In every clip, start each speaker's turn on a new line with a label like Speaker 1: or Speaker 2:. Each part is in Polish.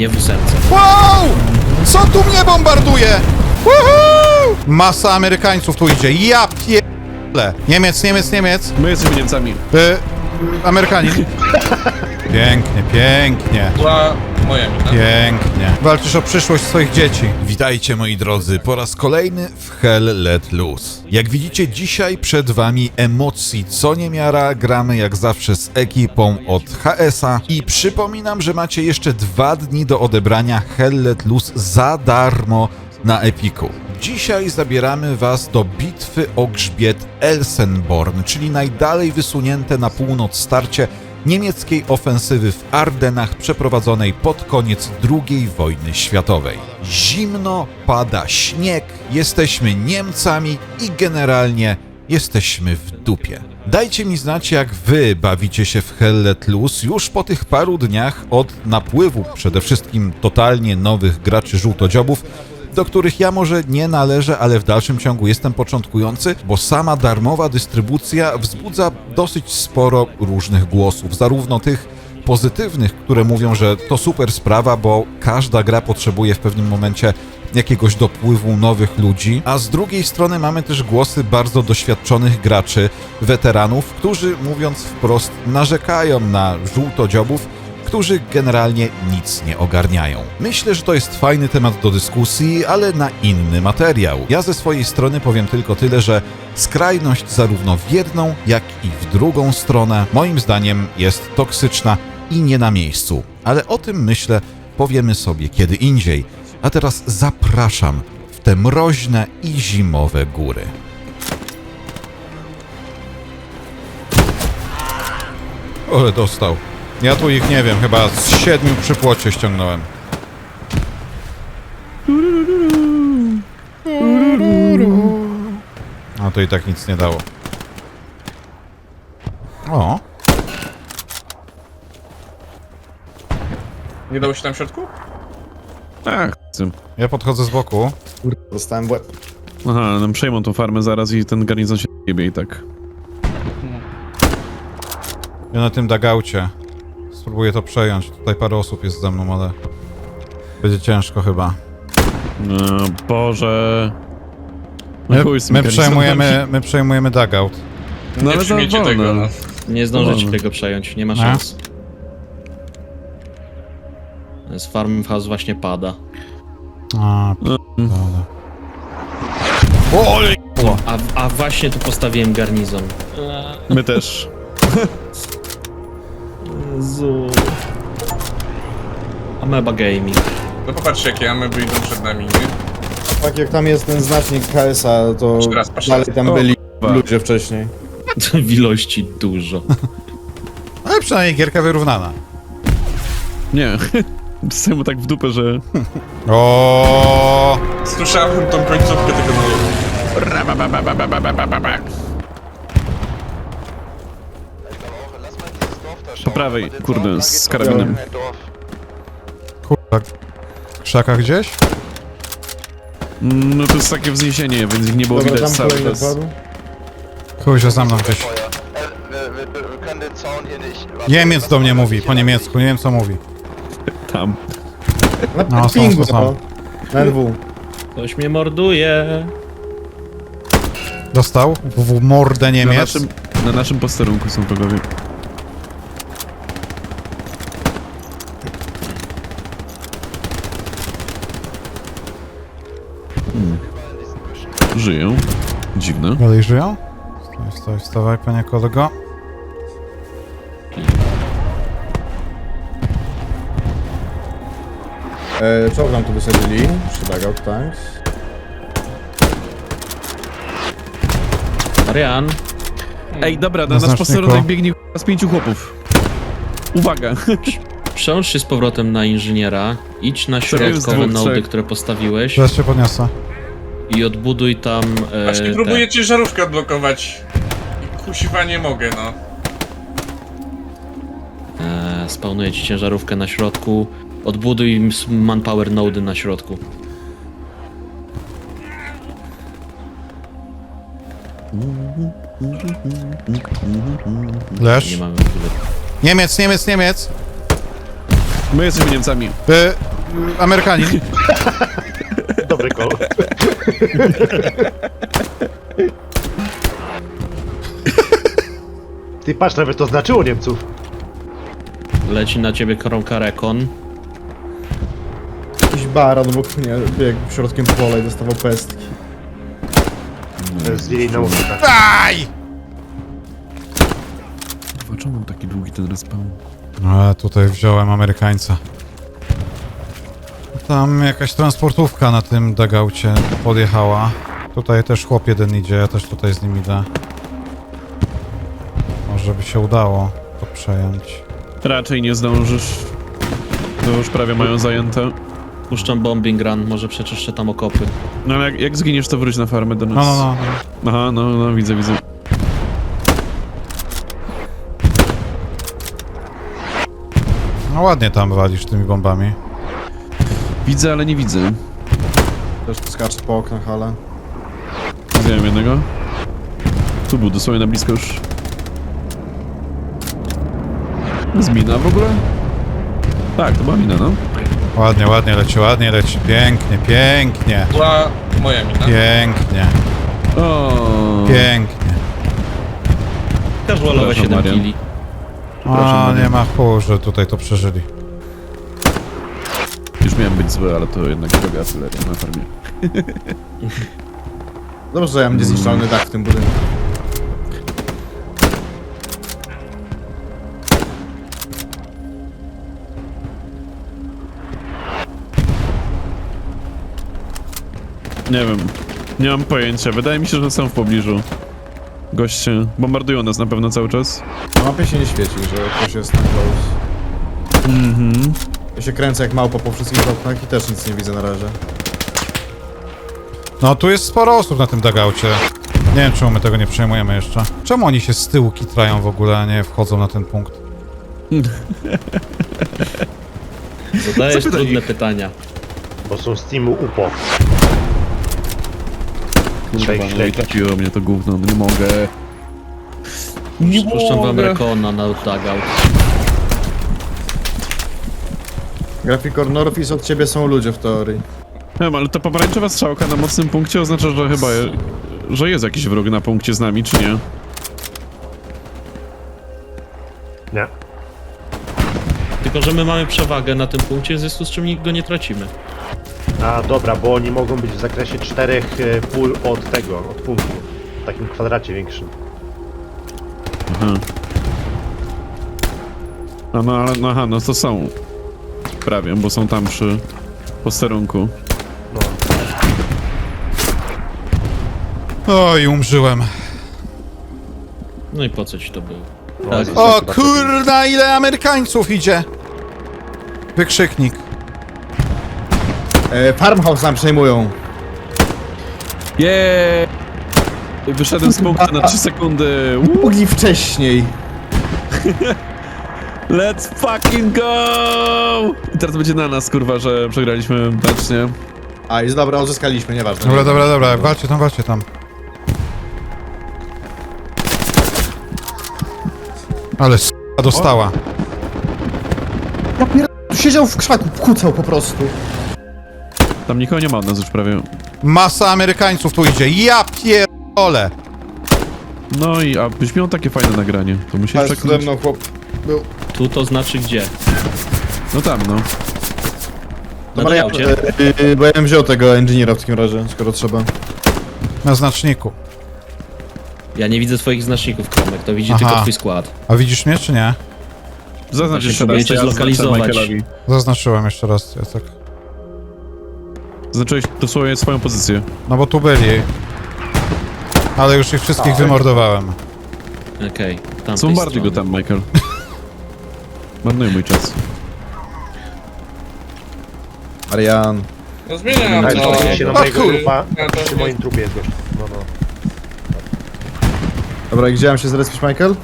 Speaker 1: nie w ósemce.
Speaker 2: Wow! Co tu mnie bombarduje? Woohoo! Masa Amerykańców tu idzie. Ja pierdolę. Niemiec, Niemiec, Niemiec.
Speaker 3: My jesteśmy Niemcami.
Speaker 2: Y, Amerykanin. Pięknie, pięknie.
Speaker 4: Była moja mina.
Speaker 2: Pięknie. Walczysz o przyszłość swoich dzieci. Witajcie moi drodzy po raz kolejny w Hell Let Loose. Jak widzicie dzisiaj przed wami emocji co niemiara, gramy jak zawsze z ekipą od HS-a i przypominam, że macie jeszcze dwa dni do odebrania Hell Let Loose za darmo na Epiku. Dzisiaj zabieramy was do bitwy o grzbiet Elsenborn, czyli najdalej wysunięte na północ starcie niemieckiej ofensywy w Ardenach przeprowadzonej pod koniec II wojny światowej. Zimno, pada śnieg, jesteśmy Niemcami i generalnie jesteśmy w dupie. Dajcie mi znać, jak wy bawicie się w Hell Let Loose już po tych paru dniach od napływu przede wszystkim totalnie nowych graczy żółtodziobów, do których ja może nie należę, ale w dalszym ciągu jestem początkujący, bo sama darmowa dystrybucja wzbudza dosyć sporo różnych głosów, zarówno tych pozytywnych, które mówią, że to super sprawa, bo każda gra potrzebuje w pewnym momencie jakiegoś dopływu nowych ludzi, a z drugiej strony mamy też głosy bardzo doświadczonych graczy, weteranów, którzy mówiąc wprost narzekają na żółtodziobów, którzy generalnie nic nie ogarniają. Myślę, że to jest fajny temat do dyskusji, ale na inny materiał. Ja ze swojej strony powiem tylko tyle, że skrajność zarówno w jedną, jak i w drugą stronę moim zdaniem jest toksyczna i nie na miejscu. Ale o tym myślę powiemy sobie kiedy indziej. A teraz zapraszam w te mroźne i zimowe góry. Ale dostał. Ja tu ich nie wiem, chyba z siedmiu przy płocie ściągnąłem. A to i tak nic nie dało. O,
Speaker 4: Nie dało się tam w środku?
Speaker 3: Ach, tym.
Speaker 2: ja podchodzę z boku.
Speaker 5: Dostałem w łeb.
Speaker 3: Aha, nam przejmą tą farmę zaraz i ten garnizon się jebie i tak.
Speaker 2: Ja na tym dagaucie. Spróbuję to przejąć. Tutaj parę osób jest ze mną, ale będzie ciężko chyba.
Speaker 3: No, Boże. No
Speaker 2: My,
Speaker 3: chuj z tym
Speaker 2: my przejmujemy, my przejmujemy dugout.
Speaker 3: No
Speaker 4: nie
Speaker 3: ale za
Speaker 4: przyjmiecie
Speaker 3: wolno.
Speaker 4: tego, no.
Speaker 1: Nie zdążycie
Speaker 3: Wolno.
Speaker 1: tego przejąć, nie ma
Speaker 2: A?
Speaker 1: szans. Z Farmhouse właśnie pada.
Speaker 2: A,
Speaker 3: No,
Speaker 2: p***ole. O, ale
Speaker 1: A, a właśnie tu postawiłem garnizon.
Speaker 3: My też.
Speaker 1: Jezu. Ameba Gaming.
Speaker 4: No popatrzcie, jakie ameby idą przed nami, nie?
Speaker 5: Tak jak tam jest ten znacznik KS-a, to
Speaker 4: Jeszcze raz, patrz
Speaker 5: dalej
Speaker 4: raz.
Speaker 5: tam
Speaker 3: O,
Speaker 5: byli
Speaker 3: kurwa.
Speaker 5: ludzie wcześniej.
Speaker 1: W ilości dużo.
Speaker 2: ale przynajmniej gierka wyrównana.
Speaker 3: Nie. Dostałem mu tak w dupę, że...
Speaker 2: O,
Speaker 4: Słyszałem tą końcówkę tego nalotu.
Speaker 3: Po prawej, kurde, z karabinem.
Speaker 2: kurwa. W krzakach gdzieś?
Speaker 3: No to jest takie wzniesienie, więc ich nie było
Speaker 5: Dobra,
Speaker 3: widać
Speaker 5: tam
Speaker 3: cały
Speaker 5: kolejny
Speaker 3: czas.
Speaker 5: padł.
Speaker 2: Chuj, za mną gdzieś. Niemiec do mnie mówi, po niemiecku, nie wiem co mówi.
Speaker 3: Tam.
Speaker 5: Na
Speaker 2: No, są,
Speaker 5: pingu,
Speaker 2: są, są.
Speaker 5: no. Na NW.
Speaker 1: Ktoś mnie morduje.
Speaker 2: Dostał w mordę
Speaker 3: Na
Speaker 2: Niemiec.
Speaker 3: naszym, na naszym posterunku są wrogowie. Hmm. Żyją. Dziwne.
Speaker 2: Dalej żyją? Stoj, stoj, stawaj, panie kolego.
Speaker 5: E, czołg nam tu wysadzili. Przy dugout tanks.
Speaker 1: Marian.
Speaker 3: Ej, dobra, na
Speaker 2: Na
Speaker 3: nasz
Speaker 2: znaczniku.
Speaker 3: posterunek biegnie z pięciu chłopów. Uwaga!
Speaker 1: Przełącz się z powrotem na inżyniera. Idź na
Speaker 3: z
Speaker 1: środkowe
Speaker 3: dwóch,
Speaker 1: nody,
Speaker 3: trzech.
Speaker 1: które postawiłeś
Speaker 2: Zaraz cię podniosę.
Speaker 1: I odbuduj tam e,
Speaker 4: Właśnie
Speaker 1: te.
Speaker 4: próbuję ciężarówkę odblokować. I kusiwa nie mogę, no.
Speaker 1: E, spawnuję ci ciężarówkę na środku. Odbuduj manpower nody na środku.
Speaker 2: Leż.
Speaker 1: Nie mamy.
Speaker 2: Niemiec, Niemiec, Niemiec.
Speaker 3: My jesteśmy Niemcami.
Speaker 2: Y,
Speaker 6: Amerykanin.
Speaker 7: Dobry kol. Ty patrz, nawet to znaczyło Niemców.
Speaker 1: Leci na ciebie krąka rekon.
Speaker 5: Jakiś baran obok mnie biegł środkiem pola i dostawał pestki.
Speaker 7: To jest jej nauka.
Speaker 6: Aj!
Speaker 3: Kurwa, czemu mam taki długi ten respawn?
Speaker 6: A tutaj wziąłem Amerykańca. Tam jakaś transportówka na tym dagaucie podjechała. Tutaj też chłop jeden idzie, ja też tutaj z nim idę. Może by się udało to przejąć.
Speaker 3: Raczej nie zdążysz. To już prawie mają zajęte.
Speaker 1: Puszczam bombing run, może przeczyszczę tam okopy.
Speaker 3: No ale jak, jak zginiesz, to wróć na farmę do nas.
Speaker 6: No, no, no. no.
Speaker 3: Aha, no, no, widzę, widzę.
Speaker 6: No ładnie tam walisz tymi bombami.
Speaker 3: Widzę, ale nie widzę.
Speaker 5: Też skacze po oknach, ale...
Speaker 3: Widziałem jednego. Tu był dosłownie na blisko już. Zmina w ogóle? Tak, to była mina, no.
Speaker 6: Ładnie, ładnie leci, ładnie leci. Pięknie, pięknie.
Speaker 4: Była moja mina.
Speaker 6: Pięknie,
Speaker 3: O,
Speaker 6: pięknie.
Speaker 1: Casualowe
Speaker 3: Przepraszam,
Speaker 1: 7
Speaker 3: Marian.
Speaker 1: kili.
Speaker 6: A, nie ma chuj, że tutaj to przeżyli.
Speaker 3: Miałem być zły, ale to jednak droga artyleria na farmie.
Speaker 5: Dobrze, że ja mam niezniszczalny dach w tym budynku.
Speaker 3: Nie wiem. Nie mam pojęcia. Wydaje mi się, że są w pobliżu. Goście bombardują nas na pewno cały czas.
Speaker 5: Na mapie się nie świeci, że ktoś jest na close.
Speaker 3: Mhm.
Speaker 5: Ja się kręcę jak małpa po wszystkich oknach i też nic nie widzę na razie.
Speaker 6: No tu jest sporo osób na tym dagaucie. Nie wiem, czemu my tego nie przejmujemy jeszcze. Czemu oni się z tyłu kitrają w ogóle, a nie wchodzą na ten punkt?
Speaker 1: Zadajesz
Speaker 3: Zapytaj
Speaker 1: trudne
Speaker 3: ich.
Speaker 1: pytania.
Speaker 7: Bo są z teamu UPO.
Speaker 3: Kurwa, no i mnie to gówno, no nie mogę.
Speaker 1: Puszczam wam rekona na dugout.
Speaker 5: Grafikor Norfis od ciebie są ludzie w teorii.
Speaker 3: Wiem, ale ta pomarańczowa strzałka na mocnym punkcie oznacza, że chyba, je, że jest jakiś wróg na punkcie z nami, czy nie?
Speaker 7: Nie.
Speaker 1: Tylko, że my mamy przewagę na tym punkcie, w związku z czym nikt go nie tracimy.
Speaker 7: A dobra, bo oni mogą być w zakresie czterech e, pól od tego, od punktu. W takim kwadracie większym.
Speaker 3: Aha. A no, ale, no, aha, no to są. Prawie, bo są tam przy posterunku.
Speaker 7: No.
Speaker 6: Oj, umrzyłem.
Speaker 1: No i po co ci to było? Tak.
Speaker 6: O kurna, ile Amerykańców idzie! Wykrzyknik.
Speaker 5: E, farmhouse nam przejmują.
Speaker 3: Jeee! Wyszedłem z punktu na 3 sekundy. Woo!
Speaker 5: Mogli wcześniej.
Speaker 3: Let's fucking go! I teraz będzie na nas, kurwa, że przegraliśmy mecz, nie?
Speaker 5: A, jest dobra, odzyskaliśmy, nieważne.
Speaker 6: Dobra, dobra, dobra, walcie tam, walcie tam. Ale s*** dostała.
Speaker 5: Ja pier... Siedział w krzaku, kucał po prostu.
Speaker 3: Tam nikogo nie ma od nas już prawie.
Speaker 6: Masa Amerykańców tu idzie. Ja pierdolę.
Speaker 3: No i a byś miał takie fajne nagranie, to musisz
Speaker 5: Ale
Speaker 3: przekonać.
Speaker 5: mną chłop był.
Speaker 1: Tu to znaczy gdzie?
Speaker 3: No tam, no.
Speaker 5: Dobra, ja, e, e, bo ja bym wziął tego inżyniera w takim razie, skoro trzeba.
Speaker 6: Na znaczniku.
Speaker 1: Ja nie widzę twoich znaczników, Kromek, to widzi
Speaker 6: Aha.
Speaker 1: tylko twój skład.
Speaker 6: A widzisz mnie, czy nie?
Speaker 3: Zaznacz
Speaker 1: Właśnie
Speaker 3: jeszcze raz, to ja zaznaczę
Speaker 1: zlokalizować.
Speaker 3: Michaelowi.
Speaker 6: Zaznaczyłem jeszcze raz, Jacek.
Speaker 3: Zaznaczyłeś dosłownie swoją pozycję.
Speaker 6: No bo tu byli. Ale już ich wszystkich wymordowałem.
Speaker 1: Okej, tam
Speaker 3: Są bardziej go tam, Michael. Marnuję mój czas.
Speaker 5: Arian.
Speaker 4: No zmieniam
Speaker 7: Tak,
Speaker 4: to.
Speaker 7: to się na mojego trupa, przy moim trupie jest gość. No, no.
Speaker 5: Dobra, i gdzie mam się zrespić, Michael?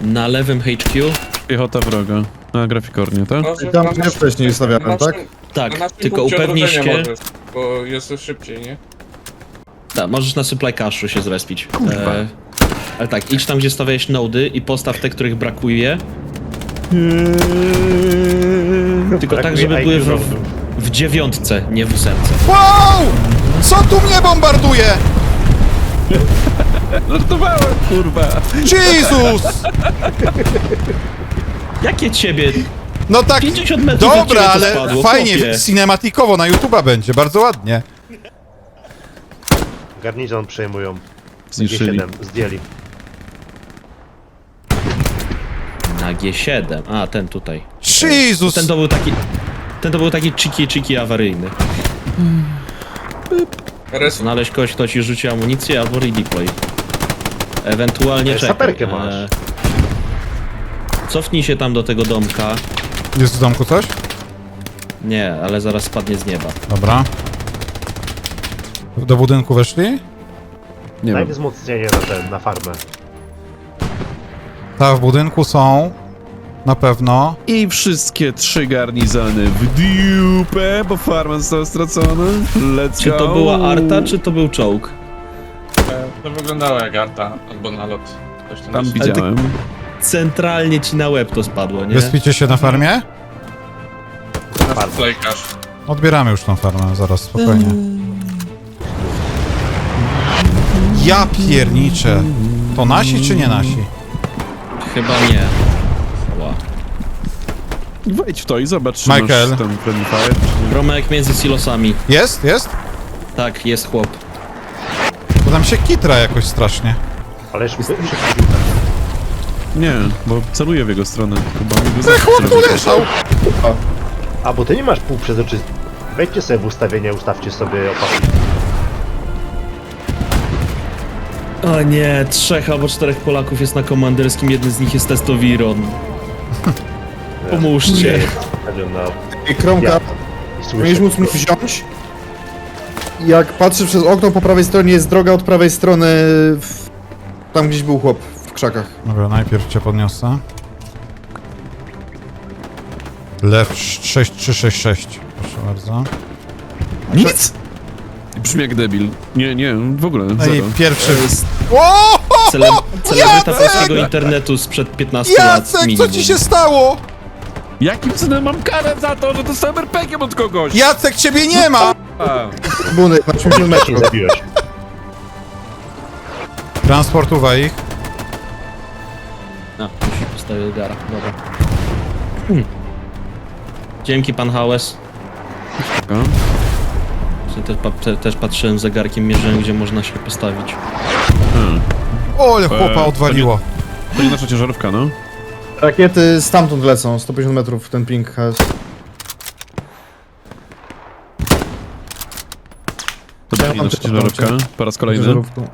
Speaker 1: Na lewym HQ?
Speaker 3: Piechota wroga. Na grafikornie, tak?
Speaker 5: Tam gdzie wcześniej stawiałem, tak?
Speaker 1: Tak,
Speaker 4: na
Speaker 1: tylko upewnij się...
Speaker 4: Bo jest to szybciej, nie?
Speaker 1: Tak, możesz na supply cache'u się zrespić. E, ale tak, idź tam, gdzie stawiałeś nody i postaw te, których brakuje. Tylko tak, żeby były w. W dziewiątce, nie w ósemce.
Speaker 6: Wow! Co tu mnie bombarduje?
Speaker 3: Żartowałem, kurwa!
Speaker 6: Jezus!
Speaker 1: Jakie ciebie?
Speaker 6: No tak,
Speaker 1: 50 metrów od ciebie
Speaker 6: dobra,
Speaker 1: to
Speaker 6: ale
Speaker 1: spadło,
Speaker 6: fajnie,
Speaker 1: chłopie.
Speaker 6: cinematikowo na YouTube'a będzie, bardzo ładnie.
Speaker 7: Garnizon przejmują.
Speaker 3: Zniszczyli.
Speaker 7: G7 zdjęli.
Speaker 1: Na G7. A, ten tutaj.
Speaker 6: Jezus!
Speaker 1: Ten to był taki... Ten to był taki chiki chiki awaryjny.
Speaker 4: Res...
Speaker 1: Znaleźć kogoś, kto ci rzuci amunicję albo redeploy. Ewentualnie
Speaker 7: E,
Speaker 1: czekaj.
Speaker 7: saperkę masz.
Speaker 1: e, Cofnij się tam do tego domka.
Speaker 6: Jest w domku coś?
Speaker 1: Nie, ale zaraz spadnie z nieba.
Speaker 6: Dobra. Do budynku weszli?
Speaker 3: Nie
Speaker 7: Daj
Speaker 3: wiem.
Speaker 7: wzmocnienie na ten, na farmę.
Speaker 6: Tak, w budynku są. Na pewno.
Speaker 3: I wszystkie trzy garnizony w dupę, bo farma została stracona. Let's
Speaker 1: Czy
Speaker 3: go!
Speaker 1: to była arta, czy to był czołg?
Speaker 4: e, To wyglądało jak arta albo nalot. Coś tam
Speaker 3: Tam
Speaker 4: jest.
Speaker 3: widziałem.
Speaker 1: Centralnie ci na łeb to spadło, nie?
Speaker 6: Wyspicie się na farmie?
Speaker 4: Na Playkasz.
Speaker 6: Odbieramy już tą farmę, zaraz, spokojnie. Ja pierniczę. To nasi czy nie nasi?
Speaker 1: Chyba nie. Ła.
Speaker 3: Wejdź w to i zobacz, czy
Speaker 6: Michael.
Speaker 3: masz ten friendly fire.
Speaker 1: Gromek między silosami.
Speaker 6: Jest? Jest?
Speaker 1: Tak, jest chłop.
Speaker 6: Bo tam się kitra jakoś strasznie.
Speaker 7: Ale szybko, szybko.
Speaker 3: Nie, bo celuję w jego stronę. Chyba mi go
Speaker 6: Chłop tu leżał!
Speaker 7: A, bo ty nie masz półprzezroczysty. Wejdźcie sobie w ustawienia, ustawcie sobie opasy.
Speaker 1: O nie, trzech albo czterech Polaków jest na komanderskim, jeden z nich jest testowiron. Pomóżcie.
Speaker 7: Stawiam na
Speaker 5: I kromka.
Speaker 7: I słyszę.
Speaker 5: móc mnie wziąć. Jak patrzę przez okno, po prawej stronie jest droga od prawej strony. W... Tam gdzieś był chłop w krzakach.
Speaker 6: Dobra, najpierw cię podniosę. Lew 6366. Proszę bardzo.
Speaker 5: Nic!
Speaker 3: Brzmi jak debil. Nie, nie, w ogóle,
Speaker 6: No
Speaker 3: zero.
Speaker 6: pierwszy... O!
Speaker 1: Cele, celebryta
Speaker 6: Jacek!
Speaker 1: polskiego internetu sprzed 15 lat
Speaker 6: Jacek, co
Speaker 1: minimum.
Speaker 6: ci się stało?
Speaker 3: Jakim cudem mam karę za to, że dostałem RPG od kogoś?
Speaker 6: Jacek, ciebie nie ma!
Speaker 3: A,
Speaker 5: Bunek na 80
Speaker 7: Nie
Speaker 5: metrów.
Speaker 7: zabiłeś.
Speaker 6: Transportuwa ich.
Speaker 1: A, musi postawić gara, dobra. Hmm. Dzięki pan Hałes. Te, też patrzyłem zegarkiem, mierzyłem gdzie można się postawić.
Speaker 3: Hmm.
Speaker 6: O, ale chłopa
Speaker 3: to
Speaker 6: odwaliło.
Speaker 3: To nie nasza ciężarówka, no.
Speaker 5: Rakiety stamtąd lecą, 150 metrów ten ping has.
Speaker 3: To
Speaker 5: Ja
Speaker 3: ja nasza ciężarówka, po raz kolejny.
Speaker 5: Ciężarówką.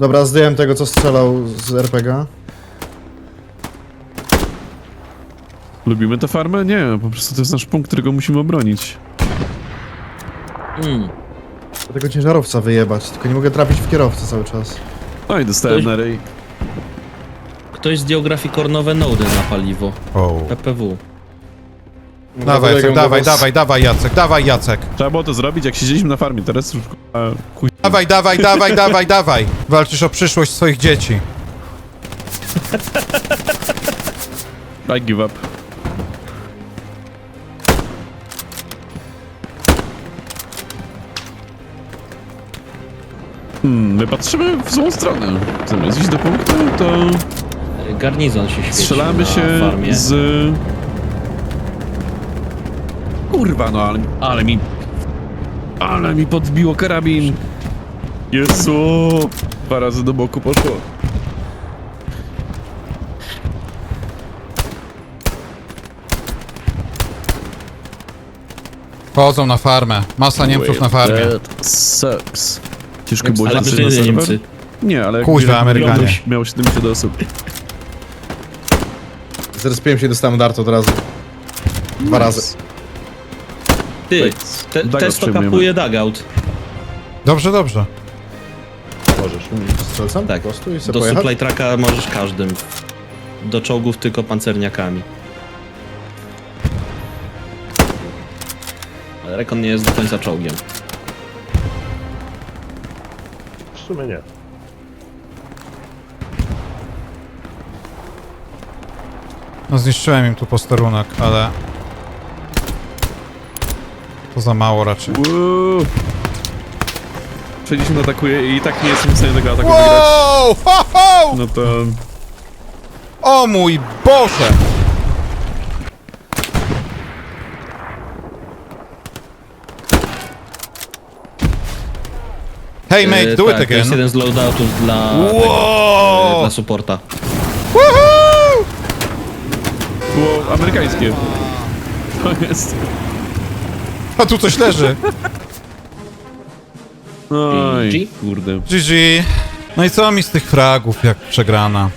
Speaker 5: Dobra, zdjąłem tego, co strzelał z RPG.
Speaker 3: Lubimy tę farmę? Nie, po prostu to jest nasz punkt, którego musimy obronić.
Speaker 1: Hmm.
Speaker 5: Tego ciężarowca wyjebać, tylko nie mogę trafić w kierowcę cały czas.
Speaker 3: No i dostałem
Speaker 1: Ktoś-
Speaker 3: na rej.
Speaker 1: Ktoś zdjął grafikonowe nody na paliwo.
Speaker 6: O.
Speaker 1: PPW.
Speaker 6: Dawaj, Jacek,
Speaker 5: do
Speaker 6: dawaj,
Speaker 5: was.
Speaker 6: dawaj, dawaj, Jacek, dawaj, Jacek.
Speaker 3: Trzeba było to zrobić, jak siedzieliśmy na farmie, teraz już.
Speaker 6: Dawaj, dawaj, dawaj, dawaj, dawaj. Walczysz o przyszłość swoich dzieci.
Speaker 3: I give up. Hmm, my patrzymy w złą stronę. Zamiast iść do punktu, to
Speaker 1: Garnizon się świeci
Speaker 3: strzelamy
Speaker 1: na
Speaker 3: się
Speaker 1: farmie.
Speaker 3: z... Kurwa, no ale, ale mi... Ale mi podbiło karabin. Jezu! Dwa razy do boku poszło.
Speaker 6: Chodzą na farmę. Masa Niemców na farmie.
Speaker 3: That sucks. Ciężko było
Speaker 1: Ale
Speaker 3: się
Speaker 1: to nie? Niemcy.
Speaker 3: Nie, ale...
Speaker 6: Kuźwa,
Speaker 3: wiele-
Speaker 6: Amerykanie.
Speaker 3: miało- Miało 70 osób.
Speaker 5: Zrespiłem się i dostałem dart od razu. Dwa razy.
Speaker 1: Ty, te,
Speaker 3: Dugout
Speaker 1: testo
Speaker 3: przejmujemy.
Speaker 1: kapuje dugout.
Speaker 6: Dobrze, dobrze.
Speaker 7: Możesz.
Speaker 5: Strzelcem?
Speaker 1: Tak,
Speaker 5: Po prostu i sobie
Speaker 1: do
Speaker 5: pojechać?
Speaker 1: supply tracka możesz każdym. Do czołgów tylko pancerniakami. Ale Rekon nie jest do końca czołgiem.
Speaker 7: Sumie nie.
Speaker 6: No zniszczyłem im tu posterunek, ale... To za mało raczej.
Speaker 3: Uuu. 60 atakuje i tak nie jestem w stanie tego ataku wygrać.
Speaker 6: Wow! Ho, ho!
Speaker 3: No to...
Speaker 6: O mój Boże! Hey mate,
Speaker 1: E,
Speaker 6: do
Speaker 1: tak,
Speaker 6: it
Speaker 1: To jest jeden z loadoutów dla, tego,
Speaker 6: Wow!
Speaker 1: e, dla supporta.
Speaker 6: Woohoo!
Speaker 3: Było amerykańskie. To jest...
Speaker 6: A tu coś leży.
Speaker 3: Oj,
Speaker 1: GG.
Speaker 3: kurde.
Speaker 6: GG. No i co mi z tych fragów, jak przegrana?